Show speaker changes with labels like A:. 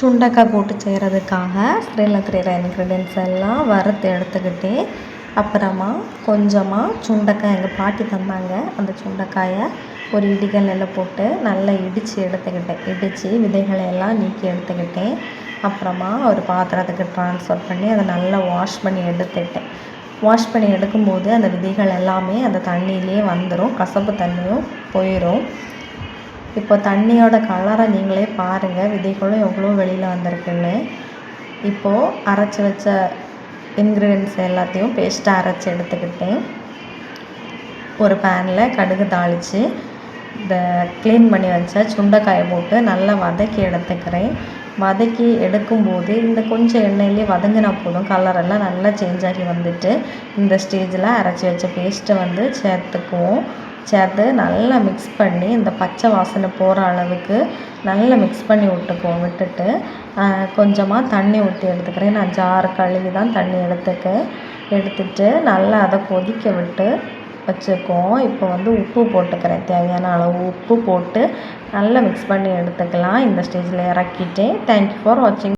A: சுண்டக்காய் கூட்டு செய்கிறதுக்காக ஸ்க்ரீனில் இருக்கிற இன்க்ரீடியன்ஸ் எல்லாம் வறுத்து எடுத்துக்கிட்டு அப்புறமா கொஞ்சமாக சுண்டக்காய் எங்கள் பாட்டி தந்தாங்க. அந்த சுண்டக்காயை ஒரு இடிகல்லில் போட்டு நல்லா இடித்து எடுத்துக்கிட்டேன். இடித்து விதைகளை எல்லாம் நீக்கி எடுத்துக்கிட்டேன். அப்புறமா ஒரு பாத்திரத்துக்கு ட்ரான்ஸ்ஃபர் பண்ணி அதை நல்லா வாஷ் பண்ணி எடுத்துட்டேன் வாஷ் பண்ணி எடுக்கும்போது அந்த விதைகள் எல்லாமே அந்த தண்ணியிலே வந்துடும் கசப்பு தண்ணியும் போயிடும் இப்போ தண்ணியோட கலரை நீங்களே பாருங்கள் விதைகளும் எவ்வளோ வெளியில் வந்திருக்குன்னு. இப்போது அரைச்சி வச்ச இன்க்ரீடியன்ஸ் எல்லாத்தையும் பேஸ்ட்டாக அரைச்சி எடுத்துக்கிட்டேன். ஒரு பேனில் கடுகு தாளித்து இந்த க்ளீன் பண்ணி வச்ச சுண்டைக்காயை போட்டு நல்லா வதக்கி எடுத்துக்கிறேன். வதக்கி எடுக்கும்போது இந்த கொஞ்சம் எண்ணெயிலே வதங்கினா போதும். கலரெல்லாம் நல்லா சேஞ்ச் ஆகி வந்துட்டு இந்த ஸ்டேஜில் அரைச்சி வச்ச பேஸ்ட்டை வந்து சேர்த்துக்குவோம். சேர்த்து நல்லா மிக்ஸ் பண்ணி இந்த பச்சை வாசனை போகிற அளவுக்கு நல்லா மிக்ஸ் பண்ணி விட்டுக்குவோம் விட்டுட்டு கொஞ்சமாக தண்ணி ஊற்றி எடுத்துக்கிறேன். நான் ஜார் கழுவி தான் தண்ணி எடுத்துக்க எடுத்துட்டு நல்லா அதை கொதிக்க விட்டு வச்சுக்குவோம். இப்போ வந்து உப்பு போட்டுக்கிறேன். தேவையான அளவு உப்பு போட்டு நல்லா மிக்ஸ் பண்ணி எடுத்துக்கலாம். இந்த ஸ்டேஜில் இறக்கிட்டேன். தேங்க்யூ ஃபார் வாட்சிங்